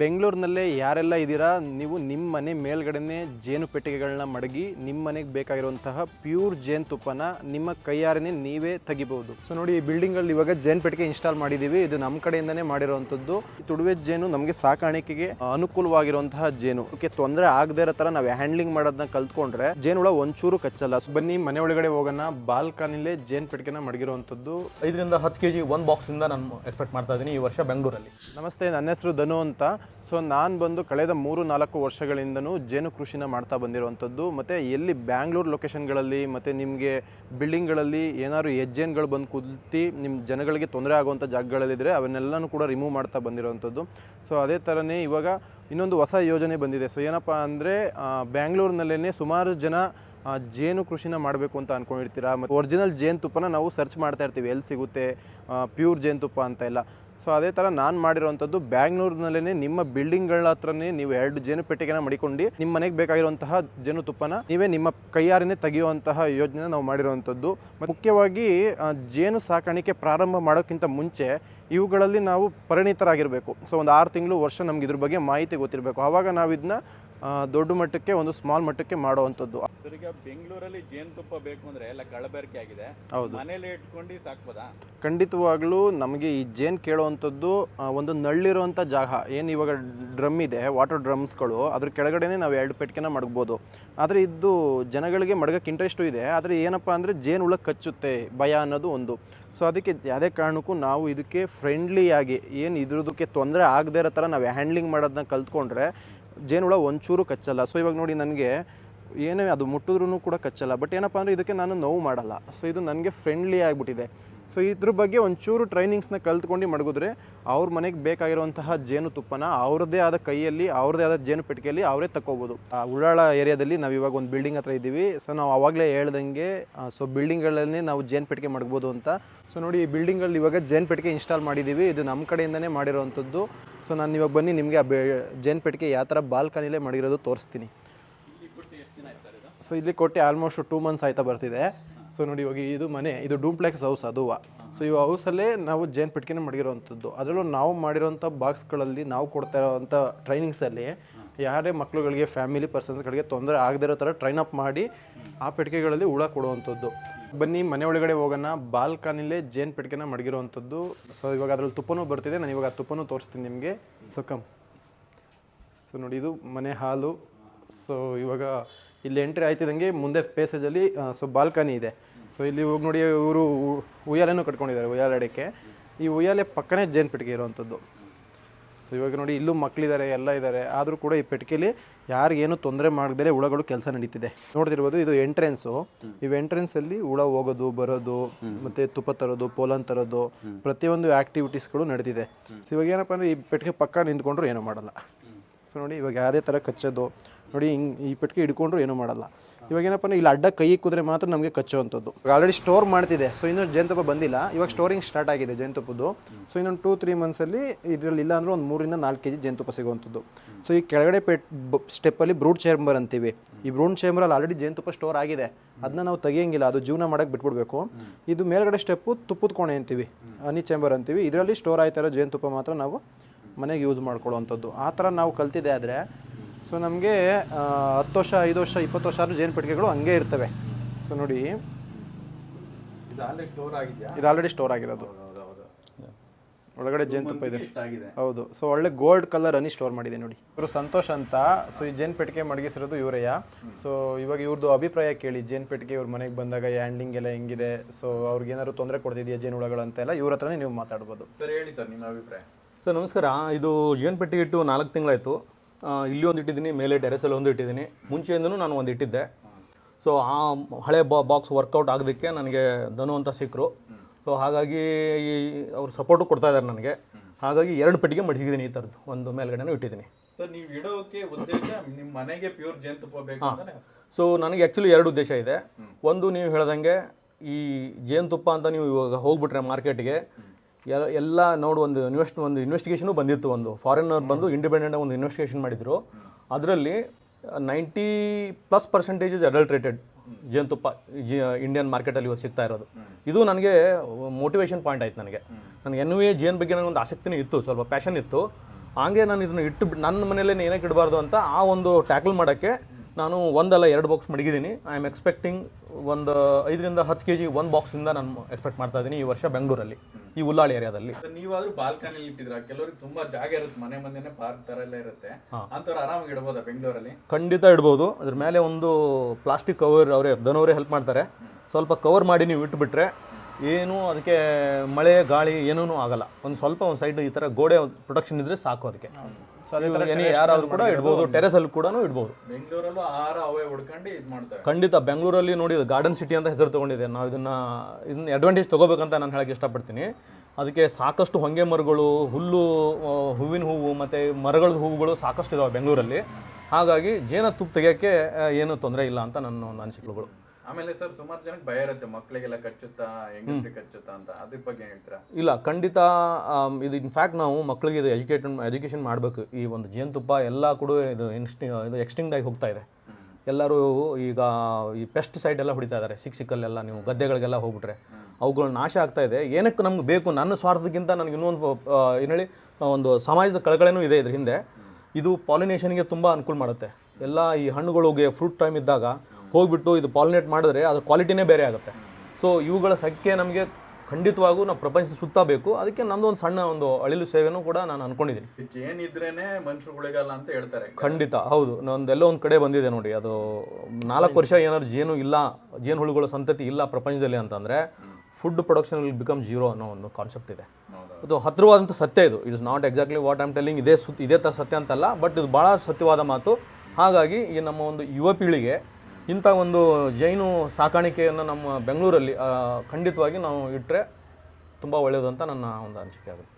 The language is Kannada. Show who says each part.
Speaker 1: ಬೆಂಗಳೂರಿನಲ್ಲೇ ಯಾರೆಲ್ಲ ಇದ್ದೀರಾ ನೀವು ನಿಮ್ಮ ಮನೆ ಮೇಲ್ಗಡೆನೆ ಜೇನು ಪೆಟ್ಟಿಗೆಗಳನ್ನ ಮಡಗಿ ನಿಮ್ಮ ಮನೆಗೆ ಬೇಕಾಗಿರುವಂತಹ ಪ್ಯೂರ್ ಜೇನು ತುಪ್ಪನ ನಿಮ್ಮ ಕೈಯಾರನೆ ನೀವೇ ತೆಗಿಬಹುದು. ಸೊ ನೋಡಿ ಈ ಬಿಲ್ಡಿಂಗ್ ಅಲ್ಲಿ ಇವಾಗ ಜೇನು ಪೆಟ್ಟಿಗೆ ಇನ್ಸ್ಟಾಲ್ ಮಾಡಿದೀವಿ. ಇದು ನಮ್ಮ ಕಡೆಯಿಂದನೇ ಮಾಡಿರುವಂಥದ್ದು ಈ ತುಡುವೆ ಜೇನು ನಮಗೆ ಸಾಕಾಣಿಕೆಗೆ ಅನುಕೂಲವಾಗಿರುವಂತಹ ಜೇನು. ಓಕೆ ತೊಂದರೆ ಆಗದೇ ಇರೋ ತರ ನಾವು ಹ್ಯಾಂಡ್ಲಿಂಗ್ ಮಾಡೋದನ್ನ ಕಲ್ತ್ಕೊಂಡ್ರೆ ಜೇನುಳ ಒಂಚೂರು ಕಚ್ಚಲ್ಲ. ಬನ್ನಿ ಮನೆ ಒಳಗಡೆ ಹೋಗೋಣ. ಬಾಲ್ಕನಿಲೇ ಜೇನು ಪೆಟ್ಟಿಗೆನ ಮಡಗಿರುವಂಥದ್ದು.
Speaker 2: ಐದರಿಂದ ಹತ್ತು ಕೆ ಜಿ ಒಂದು ಇಂದ ನಾನು ಎಕ್ಸ್ಪೆಕ್ಟ್ ಮಾಡ್ತಾ ಇದ್ದೀನಿ ಈ ವರ್ಷ ಬೆಂಗಳೂರಲ್ಲಿ.
Speaker 1: ನಮಸ್ತೆ ನನ್ನ ಹೆಸರು ಧನು ಅಂತ. ಸೊ ನಾನು ಬಂದು ಕಳೆದ ಮೂರು ನಾಲ್ಕು ವರ್ಷಗಳಿಂದನೂ ಜೇನು ಕೃಷಿನ ಮಾಡ್ತಾ ಬಂದಿರುವಂಥದ್ದು, ಮತ್ತು ಎಲ್ಲಿ ಬ್ಯಾಂಗ್ಳೂರು ಲೊಕೇಶನ್ಗಳಲ್ಲಿ ಮತ್ತು ನಿಮಗೆ ಬಿಲ್ಡಿಂಗ್ಗಳಲ್ಲಿ ಏನಾದ್ರು ಹೆಜ್ಜೆನ್ಗಳು ಬಂದು ಕುಲ್ತಿ ನಿಮ್ಮ ಜನಗಳಿಗೆ ತೊಂದರೆ ಆಗುವಂಥ ಜಾಗಗಳಲ್ಲಿದ್ದರೆ ಅವನ್ನೆಲ್ಲನೂ ಕೂಡ ರಿಮೂವ್ ಮಾಡ್ತಾ ಬಂದಿರುವಂಥದ್ದು. ಸೊ ಅದೇ ಥರನೇ ಇವಾಗ ಇನ್ನೊಂದು ಹೊಸ ಯೋಜನೆ ಬಂದಿದೆ. ಸೊ ಏನಪ್ಪ ಅಂದರೆ ಬ್ಯಾಂಗ್ಳೂರಿನಲ್ಲೇ ಸುಮಾರು ಜನ ಜೇನು ಕೃಷಿನ ಮಾಡಬೇಕು ಅಂತ ಅಂದ್ಕೊಂಡಿರ್ತೀರಾ ಮತ್ತು ಒರಿಜಿನಲ್ ಜೇನುತುಪ್ಪನ ನಾವು ಸರ್ಚ್ ಮಾಡ್ತಾ ಇರ್ತೀವಿ. ಎಲ್ಲಿ ಸಿಗುತ್ತೆ? ಪ್ಯೂರ್ ಜೇನುತುಪ್ಪ ಅಂತ ಎಲ್ಲ. ಸೊ ಅದೇ ಥರ ನಾನು ಮಾಡಿರೋವಂಥದ್ದು ಬ್ಯಾಂಗ್ಳೂರ್ನಲ್ಲೇ ನಿಮ್ಮ ಬಿಲ್ಡಿಂಗ್ಗಳ ಹತ್ರನೇ ನೀವು ಎರಡು ಜೇನು ಪೆಟ್ಟಿಗೆನ ಮಡಿಕೊಂಡು ನಿಮ್ಮ ಮನೆಗೆ ಬೇಕಾಗಿರುವಂತಹ ಜೇನುತುಪ್ಪನ ನೀವೇ ನಿಮ್ಮ ಕೈಯಾರನೇ ತೆಗೆಯುವಂತಹ ಯೋಜನೆ ನಾವು ಮಾಡಿರುವಂಥದ್ದು ಮುಖ್ಯವಾಗಿ ಜೇನು ಸಾಕಾಣಿಕೆ ಪ್ರಾರಂಭ ಮಾಡೋಕ್ಕಿಂತ ಮುಂಚೆ ಇವುಗಳಲ್ಲಿ ನಾವು ಪರಿಣಿತರಾಗಿರಬೇಕು. ಸೊ ಒಂದು ಆರು ತಿಂಗಳು ವರ್ಷ ನಮ್ಗೆ ಇದ್ರ ಬಗ್ಗೆ ಮಾಹಿತಿ ಗೊತ್ತಿರಬೇಕು. ಆವಾಗ ನಾವು ಇದನ್ನ ದೊಡ್ಡ ಮಟ್ಟಕ್ಕೆ ಒಂದು ಸ್ಮಾಲ್ ಮಟ್ಟಕ್ಕೆ ಮಾಡುವಂಥದ್ದು.
Speaker 3: ಸರ್ ಈಗ ಬೆಂಗಳೂರಲ್ಲಿ ಜೇನುತುಪ್ಪ ಬೇಕು ಅಂದ್ರೆ ಎಲ್ಲ ಕಳಬೇರಿಕೆ ಆಗಿದೆ.
Speaker 1: ಹೌದು.
Speaker 3: ಮನೇಲಿ ಇಟ್ಕೊಂಡು ಸಾಕ್ಬೋದಾ?
Speaker 1: ಖಂಡಿತವಾಗ್ಲೂ ನಮಗೆ ಈ ಜೇನು ಕೇಳುವಂಥದ್ದು ಒಂದು ನಳ್ಳಿರುವಂಥ ಜಾಗ. ಏನು ಇವಾಗ ಡ್ರಮ್ ಇದೆ ವಾಟರ್ ಡ್ರಮ್ಸ್ಗಳು ಅದ್ರ ಕೆಳಗಡೆನೇ ನಾವು ಎರಡು ಪೆಟ್ಟಿಗೆನ ಮಡಗ್ಬೋದು. ಆದರೆ ಇದು ಜನಗಳಿಗೆ ಮಡಗಕ್ಕೆ ಇಂಟ್ರೆಸ್ಟು ಇದೆ. ಆದರೆ ಏನಪ್ಪ ಅಂದರೆ ಜೇನು ಹುಳ ಕಚ್ಚುತ್ತೆ ಭಯ ಅನ್ನೋದು ಒಂದು. ಸೊ ಅದಕ್ಕೆ ಯಾವುದೇ ಕಾರಣಕ್ಕೂ ನಾವು ಇದಕ್ಕೆ ಫ್ರೆಂಡ್ಲಿಯಾಗಿ ಏನು ಇದ್ರದಕ್ಕೆ ತೊಂದರೆ ಆಗದೇ ಇರೋ ಥರ ನಾವು ಹ್ಯಾಂಡ್ಲಿಂಗ್ ಮಾಡೋದನ್ನ ಕಲ್ತ್ಕೊಂಡ್ರೆ ಜೇನುಹುಳ ಒಂಚೂರು ಕಚ್ಚಲ್ಲ. ಸೊ ಇವಾಗ ನೋಡಿ ನನಗೆ ಏನೇ ಅದು ಮುಟ್ಟಿದ್ರೂ ಕೂಡ ಕಚ್ಚಲ್ಲ. ಬಟ್ ಏನಪ್ಪ ಅಂದರೆ ಇದಕ್ಕೆ ನಾನು ನೋವು ಮಾಡಲ್ಲ. ಸೊ ಇದು ನನಗೆ ಫ್ರೆಂಡ್ಲಿ ಆಗಿಬಿಟ್ಟಿದೆ. ಸೊ ಇದ್ರ ಬಗ್ಗೆ ಒಂಚೂರು ಟ್ರೈನಿಂಗ್ಸ್ನ ಕಲ್ತ್ಕೊಂಡು ಮಡಗಿದ್ರೆ ಅವ್ರ ಮನೆಗೆ ಬೇಕಾಗಿರುವಂತಹ ಜೇನುತುಪ್ಪನ ಅವ್ರದ್ದೇ ಆದ ಕೈಯಲ್ಲಿ ಅವ್ರದ್ದೇ ಆದ ಜೇನು ಪೆಟ್ಟಿಗೆಯಲ್ಲಿ ಅವರೇ ತಗೋಬೋದು ಆ ಉಳ್ಳಾಳ ಏರಿಯಾದಲ್ಲಿ ನಾವು ಇವಾಗ ಒಂದು ಬಿಲ್ಡಿಂಗ್ ಹತ್ರ ಇದ್ದೀವಿ. ಸೊ ನಾವು ಆವಾಗಲೇ ಹೇಳ್ದಂಗೆ ಸೊ ಬಿಲ್ಡಿಂಗ್ಗಳಲ್ಲಿ ನಾವು ಜೇನು ಪೆಟ್ಟಿಗೆ ಮಡಗ್ಬೋದು ಅಂತ. ಸೊ ನೋಡಿ ಈ ಬಿಲ್ಡಿಂಗಲ್ಲಿ ಇವಾಗ ಜೇನು ಪೆಟ್ಟಿಗೆ ಇನ್ಸ್ಟಾಲ್ ಮಾಡಿದ್ದೀವಿ ಇದು ನಮ್ಮ ಕಡೆಯಿಂದನೇ ಮಾಡಿರೋವಂಥದ್ದು ಸೊ ನಾನು ಇವಾಗ ಬನ್ನಿ ನಿಮಗೆ ಆ ಬೆ ಜೇನು ಪೆಟ್ಟಿಗೆ ಯಾವ ಥರ ಬಾಲ್ಕನಿಲೇ ಮಾಡಿರೋದು ತೋರಿಸ್ತೀನಿ. ಸೊ ಇಲ್ಲಿ ಕೊಟ್ಟು ಆಲ್ಮೋಸ್ಟ್ ಟೂ ಮಂತ್ಸ್ ಆಯ್ತಾ ಬರ್ತಿದೆ. ಸೊ ನೋಡಿ ಇವಾಗ ಇದು ಮನೆ, ಇದು ಡೂಪ್ಲೆಕ್ಸ್ ಹೌಸ್ ಅದು. ಸೊ ಈ ಹೌಸಲ್ಲೇ ನಾವು ಜೇನ್ ಪೆಟ್ಟಿಗೆನ ಮಡಗಿರೋವಂಥದ್ದು. ಅದರಲ್ಲೂ ನಾವು ಮಾಡಿರೋಂಥ ಬಾಕ್ಸ್ಗಳಲ್ಲಿ ನಾವು ಕೊಡ್ತಾ ಇರೋವಂಥ ಟ್ರೈನಿಂಗ್ಸಲ್ಲಿ ಯಾರೇ ಮಕ್ಕಳುಗಳಿಗೆ ಫ್ಯಾಮಿಲಿ ಪರ್ಸನ್ಸ್ಗಳಿಗೆ ತೊಂದರೆ ಆಗದಿರೋ ಥರ ಟ್ರೈನ್ ಅಪ್ ಮಾಡಿ ಆ ಪೆಟ್ಟಿಗೆಗಳಲ್ಲಿ ಹುಳ ಕೊಡುವಂಥದ್ದು. ಬನ್ನಿ, ಮನೆ ಒಳಗಡೆ ಹೋಗೋಣ, ಬಾಲ್ಕನಿಲೇ ಜೇನ್ ಪೆಟ್ಟಿಗೆನ ಮಡಗಿರೋವಂಥದ್ದು. ಸೊ ಇವಾಗ ಅದ್ರಲ್ಲಿ ತುಪ್ಪನೂ ಬರ್ತಿದೆ, ನಾನು ಇವಾಗ ಆ ತುಪ್ಪನೂ ತೋರಿಸ್ತೀನಿ ನಿಮಗೆ. ಸೊ ಕಮ್ ಸೊ ನೋಡಿ ಇದು ಮನೆ ಹಾಲು. ಸೊ ಇವಾಗ ಇಲ್ಲಿ ಎಂಟ್ರಿ ಆಯ್ತಿದಂಗೆ ಮುಂದೆ ಪೇಸೇಜಲ್ಲಿ ಸೊ ಬಾಲ್ಕನಿ ಇದೆ. ಸೊ ಇಲ್ಲಿ ಹೋಗಿ ನೋಡಿ, ಇವರು ಉಯ್ಯಾಲೆನೂ ಕಟ್ಕೊಂಡಿದ್ದಾರೆ ಉಯ್ಯಾಲೆಡಕ್ಕೆ ಈ ಉಯ್ಯಾಲೆ ಪಕ್ಕನೇ ಜೇನು ಪೆಟ್ಟಿಗೆ ಇರುವಂಥದ್ದು ಸೊ ಇವಾಗ ನೋಡಿ, ಇಲ್ಲೂ ಮಕ್ಕಳಿದ್ದಾರೆ ಎಲ್ಲ ಇದ್ದಾರೆ ಆದರೂ ಕೂಡ ಈ ಪೆಟ್ಟಿಗೆಲಿ ಯಾರಿಗೇನು ತೊಂದರೆ ಮಾಡದೇ ಹುಳಗಳು ಕೆಲಸ ನಡೀತಿದೆ. ನೋಡ್ತಿರ್ಬೋದು, ಇದು ಎಂಟ್ರೆನ್ಸು ಇವು ಎಂಟ್ರೆನ್ಸಲ್ಲಿ ಹುಳ ಹೋಗೋದು, ಬರೋದು, ಮತ್ತು ತುಪ್ಪ ತರೋದು, ಪೋಲನ್ ತರೋದು, ಪ್ರತಿಯೊಂದು ಆ್ಯಕ್ಟಿವಿಟೀಸ್ಗಳು ನಡೆದಿದೆ ಸೊ ಇವಾಗ ಏನಪ್ಪ ಅಂದರೆ ಈ ಪೆಟ್ಟಿಗೆ ಪಕ್ಕ ನಿಂತ್ಕೊಂಡ್ರು ಏನೂ ಮಾಡಲ್ಲ. ಸೊ ನೋಡಿ, ಇವಾಗ ಯಾವುದೇ ಥರ ಕಚ್ಚೋದು, ನೋಡಿ, ಹಿಂಗೆ ಈ ಪೆಟ್ಟಿಗೆ ಹಿಡ್ಕೊಂಡ್ರು ಏನೂ ಮಾಡಲ್ಲ. ಇವಾಗ ಏನಪ್ಪ ಇಲ್ಲಿ ಅಡ್ಡ ಕೈ ಕುದ್ರೆ ಮಾತ್ರ ನಮಗೆ ಕಚ್ಚುವಂಥದ್ದು. ಆಲ್ರೆಡಿ ಸ್ಟೋರ್ ಮಾಡ್ತಿದೆ. ಸೊ ಇನ್ನೂ ಜೇನುತುಪ್ಪ ಬಂದಿಲ್ಲ. ಇವಾಗ ಸ್ಟೋರಿಂಗ್ ಸ್ಟಾರ್ಟ್ ಆಗಿದೆ ಜೇನುತುಪ್ಪದ್ದು ಸೊ ಇನ್ನೊಂದು ಟೂ ತ್ರೀ ಮಂತ್ಸಲ್ಲಿ ಇದರಲ್ಲಿ ಇಲ್ಲ ಅಂದ್ರೆ ಒಂದು ಮೂರಿಂದ ನಾಲ್ಕು ಕೆ ಜಿ ಜೇನುತುಪ್ಪ ಸಿಗುವಂಥದ್ದು. ಸೊ ಈ ಕೆಳಗಡೆ ಪೆಟ್ ಸ್ಟೆಪ್ಪಲ್ಲಿ ಬ್ರೂಡ್ ಚೇಂಬರ್ ಅಂತೀವಿ. ಈ ಬ್ರೂಡ್ ಚೇಂಬರಲ್ಲಿ ಆಲ್ರೆಡಿ ಜೇನುತುಪ್ಪ ಸ್ಟೋರ್ ಆಗಿದೆ. ಅದನ್ನ ನಾವು ತೆಗಿಯಂಗಿಲ್ಲ. ಅದು ಜೀವನ ಮಾಡೋಕ್ಕೆ ಬಿಟ್ಬಿಡ್ಬೇಕು. ಇದು ಮೇಲ್ಗಡೆ ಸ್ಟೆಪ್ಪು ತುಪ್ಪದ ಕೋಣೆ ಅಂತೀವಿ. ಹನಿ ಚೇಂಬರ್ ಅಂತೀವಿ. ಇದರಲ್ಲಿ ಸ್ಟೋರ್ ಆಯ್ತಾ ಇರೋ ಜೇನುತುಪ್ಪ ಮಾತ್ರ ನಾವು ಮನೆಗೆ ಯೂಸ್ ಮಾಡ್ಕೊಳ್ಳೋವಂಥದ್ದು. ಆ ಥರ ನಾವು ಕಲ್ತಿದೆ ಆದರೆ ಸೊ ನಮಗೆ ಹತ್ತು ವರ್ಷ ಐದು ವರ್ಷ ಇಪ್ಪತ್ತು ವರ್ಷ ಆದರೂ ಜೇನು ಪೆಟ್ಟಿಗೆಗಳು ಹಂಗೆ ಇರ್ತವೆ. ಸೊ ನೋಡಿ
Speaker 3: ಇದು ಆಲ್ರೆಡಿ ಸ್ಟೋರ್
Speaker 1: ಆಗಿರೋದು. ಒಳಗಡೆ ಜೇನುತುಪ್ಪ ಇದೆ. ಹೌದು. ಸೊ ಒಳ್ಳೆ ಗೋಲ್ಡ್ ಕಲರ್ ಅನ್ನಿ ಸ್ಟೋರ್ ಮಾಡಿದೆ ನೋಡಿ. ಇವರು ಸಂತೋಷ್ ಅಂತ ಸೊ ಈ ಜೇನು ಪೆಟ್ಟಿಗೆ ಮಡಗಿಸಿರೋದು ಇವರಯ್ಯ. ಸೊ ಇವಾಗ ಇವ್ರದ್ದು ಅಭಿಪ್ರಾಯ ಕೇಳಿ ಜೇನು ಪೆಟ್ಟಿಗೆ ಇವ್ರ ಮನೆಗೆ ಬಂದಾಗ ಹ್ಯಾಂಡ್ಲಿಂಗ್ ಎಲ್ಲ ಹೆಂಗಿದೆ? ಸೊ ಅವ್ರಿಗೆ ಏನಾದ್ರು ತೊಂದರೆ ಕೊಡ್ತಿದೆಯಾ ಜೇನು ಹುಳಗಳಂತೆಲ್ಲ? ಇವ್ರ ಹತ್ರನೇ ನೀವು ಮಾತಾಡ್ಬೋದು.
Speaker 3: ಸರ್ ಹೇಳಿ ಸರ್ ನಿಮ್ಮ ಅಭಿಪ್ರಾಯ.
Speaker 2: ಸರ್ ನಮಸ್ಕಾರ. ಇದು ಜೇನು ಪೆಟ್ಟಿಗೆ ಇಟ್ಟು ನಾಲ್ಕು ತಿಂಗಳಾಯಿತು. ಇಲ್ಲಿ ಒಂದು ಇಟ್ಟಿದ್ದೀನಿ ಮೇಲೆ ಟೆರೆಸಲ್ಲಿ ಒಂದು ಇಟ್ಟಿದ್ದೀನಿ. ಮುಂಚೆಯಿಂದನೂ ನಾನು ಒಂದು ಇಟ್ಟಿದ್ದೆ. ಸೊ ಆ ಹಳೆ ಬಾ ಬಾಕ್ಸ್ ವರ್ಕೌಟ್ ಆಗೋದಕ್ಕೆ ನನಗೆ ಧನು ಅಂತ ಸಿಕ್ಕರು ಸೊ ಹಾಗಾಗಿ ಈ ಅವರು ಸಪೋರ್ಟು ಕೊಡ್ತಾ ಇದ್ದಾರೆ ನನಗೆ. ಹಾಗಾಗಿ ಎರಡು ಪೆಟ್ಟಿಗೆ ಮಡಿಸಿದ್ದೀನಿ ಈ ಥರದ್ದು. ಒಂದು ಮೇಲ್ಗಡೆನೂ ಇಟ್ಟಿದ್ದೀನಿ.
Speaker 3: ಸರ್ ನೀವು ಇಡೋಕೆ ಉದ್ದೇಶ ನಿಮ್ಮ ಮನೆಗೆ ಪ್ಯೂರ್ ಜೇನುತುಪ್ಪ ಬೇಕು
Speaker 2: ಸೊ ನನಗೆ ಆ್ಯಕ್ಚುಲಿ ಎರಡು ಉದ್ದೇಶ ಇದೆ. ಒಂದು ನೀವು ಹೇಳ್ದಂಗೆ ಈ ಜೇನುತುಪ್ಪ ಅಂತ ನೀವು ಇವಾಗ ಹೋಗ್ಬಿಟ್ರೆ ಮಾರ್ಕೆಟ್ಗೆ ಎಲ್ಲ ಎಲ್ಲ ನೋಡು ಒಂದು ಇನ್ವೆಸ್ಟ್ ಒಂದು ಇನ್ವೆಸ್ಟಿಗೇಷನು ಬಂದಿತ್ತು ಒಂದು ಫಾರಿನರ್ ಬಂದು ಇಂಡಿಪೆಂಡೆಂಟ್ ಒಂದು ಇನ್ವೆಸ್ಟಿಗೇಷನ್ ಮಾಡಿದ್ರು. ಅದರಲ್ಲಿ ninety plus percentage is adulterated ಜೇನುತುಪ್ಪ ಜಿ ಇಂಡಿಯನ್ ಮಾರ್ಕೆಟಲ್ಲಿ ಇವತ್ತು ಸಿಗ್ತಾ ಇರೋದು. ಇದು ನನಗೆ ಮೋಟಿವೇಶನ್ ಪಾಯಿಂಟ್ ಆಯ್ತು ನನಗೆ. ನನಗೆ ಎನ್ ವಿ ಜೇನು ಬಗ್ಗೆ ನನಗೊಂದು ಒಂದು ಆಸಕ್ತಿನೂ ಇತ್ತು ಸ್ವಲ್ಪ ಪ್ಯಾಷನ್ ಇತ್ತು. ಹಾಗೆ ನಾನು ಇದನ್ನು ಇಟ್ಟು ನನ್ನ ಮನೇಲಿ ಏನಕ್ಕೆ ಇಡಬಾರ್ದು ಅಂತ ಆ ಒಂದು ಟ್ಯಾಕಲ್ ಮಾಡೋಕ್ಕೆ ನಾನು ಒಂದಲ್ಲ ಎರಡು ಬಾಕ್ಸ್ ಮಡಗಿದ್ದೀನಿ. ಐ ಆಮ್ ಎಕ್ಸ್ಪೆಕ್ಟಿಂಗ್ ಒಂದು ಐದರಿಂದ ಹತ್ತು ಕೆ ಜಿ ಒಂದು ಬಾಕ್ಸಿಂದ ನಾನು ಎಕ್ಸ್ಪೆಕ್ಟ್ ಮಾಡ್ತಾ ಇದ್ದೀನಿ ಈ ವರ್ಷ ಬೆಂಗಳೂರಲ್ಲಿ ಈ ಉಲ್ಲಾಳ ಏರಿಯಾದಲ್ಲಿ.
Speaker 3: ನೀವಾದರೂ ನೀವಾದ್ರೂ ಬಾಲ್ಕನಿ ಇಟ್ಟಿದ್ರ ಕೆಲವರಿಗೆ ತುಂಬಾ ಜಾಗ ಇರುತ್ತೆ ಮನೆ ಮುಂದೆನೆ ಪಾರ್ಕ್ ಥರ ಎಲ್ಲ ಇರುತ್ತೆ. ಅಂತವ್ರು ಆರಾಮಾಗಿ ಇಡಬಹುದಾ ಬೆಂಗಳೂರಲ್ಲಿ?
Speaker 2: ಖಂಡಿತ ಇಡ್ಬೋದು. ಅದ್ರ ಮೇಲೆ ಒಂದು ಪ್ಲಾಸ್ಟಿಕ್ ಕವರ್ ಅವರೇ ದನವರೇ ಹೆಲ್ಪ್ ಮಾಡ್ತಾರೆ. ಸ್ವಲ್ಪ ಕವರ್ ಮಾಡಿ ನೀವು ಇಟ್ಬಿಟ್ರೆ ಏನು ಅದಕ್ಕೆ ಮಳೆ ಗಾಳಿ ಏನೂ ಆಗಲ್ಲ. ಒಂದು ಸ್ವಲ್ಪ ಒಂದು ಸೈಡ್ ಈ ಥರ ಗೋಡೆ ಪ್ರೊಟೆಕ್ಷನ್ ಇದ್ರೆ ಸಾಕು ಅದಕ್ಕೆ. ಏನೇ ಯಾರಾದ್ರೂ ಕೂಡ ಇಡ್ಬೋದು ಟೆರೆಸಲ್ಲಿ ಕೂಡ ಇಡ್ಬೋದು.
Speaker 3: ಬೆಂಗಳೂರಲ್ಲೂ ಆಹಾರ ಅವೇ ಹುಡ್ಕೊಂಡು ಇದ್ ಮಾಡ್ತಾರೆ.
Speaker 2: ಖಂಡಿತ ಬೆಂಗಳೂರಲ್ಲಿ ನೋಡಿ ಗಾರ್ಡನ್ ಸಿಟಿ ಅಂತ ಹೆಸರು ತಗೊಂಡಿದೆ. ನಾವು ಇದನ್ನ ಇದನ್ನ ಅಡ್ವಾಂಟೇಜ್ ತಗೋಬೇಕಂತ ನಾನು ಹೇಳಕ್ಕೆ ಇಷ್ಟಪಡ್ತೀನಿ. ಅದಕ್ಕೆ ಸಾಕಷ್ಟು ಹೊಂಗೆ ಮರಗಳು ಹುಲ್ಲು ಹೂವಿನ ಹೂವು ಮತ್ತು ಮರಗಳ ಹೂವುಗಳು ಸಾಕಷ್ಟು ಇದಾವೆ ಬೆಂಗಳೂರಲ್ಲಿ. ಹಾಗಾಗಿ ಜೇನ ತುಪ್ಪ ತೆಗಿಯೋಕ್ಕೆ ಏನು ಏನೂ ತೊಂದರೆ ಇಲ್ಲ ಅಂತ ನನ್ನ ಒಂದು ಅನಿಸಿಕೆಗಳು.
Speaker 3: ಆಮೇಲೆ ಸರ್ ಸುಮಾರು ಜನಕ್ಕೆ ಭಯ ಇರುತ್ತೆ ಮಕ್ಕಳಿಗೆಲ್ಲ ಕಚ್ಚುತ್ತಾ ಹೆಂಗಸ್ರಿಗೆ ಕಚ್ಚುತ್ತಾ ಅಂತ ಅದ್ರ ಬಗ್ಗೆ ಹೇಳ್ತೀರಾ?
Speaker 2: ಇಲ್ಲ ಖಂಡಿತ ಇದು ಇನ್ಫ್ಯಾಕ್ಟ್ ನಾವು ಮಕ್ಕಳಿಗೆ ಇದು ಎಜುಕೇಟ್ ಎಜುಕೇಷನ್ ಮಾಡಬೇಕು. ಈ ಒಂದು ಜೇನುತುಪ್ಪ ಎಲ್ಲ ಕೂಡ ಇದು ಇನ್ಸ್ಟಿ ಇದು ಎಕ್ಸ್ಟಿಂಗ್ ಆಗಿ ಹೋಗ್ತಾ ಇದೆ. ಎಲ್ಲರೂ ಈಗ ಈ ಪೆಸ್ಟ್ ಸೈಡ್ ಎಲ್ಲ ಹೊಡಿತಾ ಇದ್ದಾರೆ ಸಿಕ್ಕ ಸಿಕ್ಕಲ್ಲೆಲ್ಲ ನೀವು ಗದ್ದೆಗಳಿಗೆಲ್ಲ ಹೋಗ್ಬಿಟ್ರೆ. ಅವುಗಳು ನಾಶ ಆಗ್ತಾ ಇದೆ. ಏನಕ್ಕೆ ನಮ್ಗೆ ಬೇಕು? ನನ್ನ ಸ್ವಾರ್ಥಕ್ಕಿಂತ ನನಗೆ ಇನ್ನೊಂದು ಏನು ಹೇಳಿ ಒಂದು ಸಮಾಜದ ಕಳಕಳೆನೂ ಇದೆ ಇದ್ರ ಹಿಂದೆ ಇದು ಪಾಲಿನೇಷನ್ಗೆ ತುಂಬ ಅನುಕೂಲ ಮಾಡುತ್ತೆ. ಎಲ್ಲ ಈ ಹಣ್ಣುಗಳಿಗೆ ಫ್ರೂಟ್ ಟೈಮ್ ಇದ್ದಾಗ ಹೋಗ್ಬಿಟ್ಟು ಇದು ಪಾಲಿನೇಟ್ ಮಾಡಿದ್ರೆ ಅದ್ರ ಕ್ವಾಲಿಟಿನೇ ಬೇರೆ ಆಗುತ್ತೆ. ಸೊ ಇವುಗಳ ಸಂಖ್ಯೆ ನಮಗೆ ಖಂಡಿತವಾಗೂ ನಾವು ಪ್ರಪಂಚದ ಸುತ್ತ ಬೇಕು. ಅದಕ್ಕೆ ನಂದು ಒಂದು ಸಣ್ಣ ಒಂದು ಅಳಿಲು ಸೇವೆನೂ ಕೂಡ ನಾನು ಅನ್ಕೊಂಡಿದ್ದೀನಿ.
Speaker 3: ಈ ಜೇನ್ ಇದ್ರೇನೆ ಮನುಷ್ಯರುಗಳಿಗಲ್ಲ ಅಂತ ಹೇಳ್ತಾರೆ.
Speaker 2: ಖಂಡಿತ ಹೌದು. ನಂದೆಲ್ಲೋ ಒಂದು ಕಡೆ ಬಂದಿದೆ ನೋಡಿ ಅದು ನಾಲ್ಕು ವರ್ಷ ಏನಾದ್ರು ಜೇನು ಇಲ್ಲ ಜೇನು ಹುಳುಗಳ ಸಂತತಿ ಇಲ್ಲ ಪ್ರಪಂಚದಲ್ಲಿ ಅಂತಂದರೆ food production will become zero ಅನ್ನೋ ಒಂದು ಕಾನ್ಸೆಪ್ಟ್ ಇದೆ. ಅದು ಹತ್ತಿರವಾದಂಥ ಸತ್ಯ ಇದು. It is not exactly what am telling ಇದೇ ಸುತ್ತ ಇದೇ ಥರ ಸತ್ಯ ಅಂತಲ್ಲ ಬಟ್ ಇದು ಭಾಳ ಸತ್ಯವಾದ ಮಾತು. ಹಾಗಾಗಿ ಈ ನಮ್ಮ ಒಂದು ಯುವ ಪೀಳಿಗೆ ಇಂಥ ಒಂದು ಜೈನು ಸಾಕಾಣಿಕೆಯನ್ನು ನಮ್ಮ ಬೆಂಗಳೂರಲ್ಲಿ ಖಂಡಿತವಾಗಿ ನಾವು ಇಟ್ಟರೆ ತುಂಬ ಒಳ್ಳೆಯದು ಅಂತ ನನ್ನ ಒಂದು ಅನಿಸಿಕೆ ಆಗುತ್ತೆ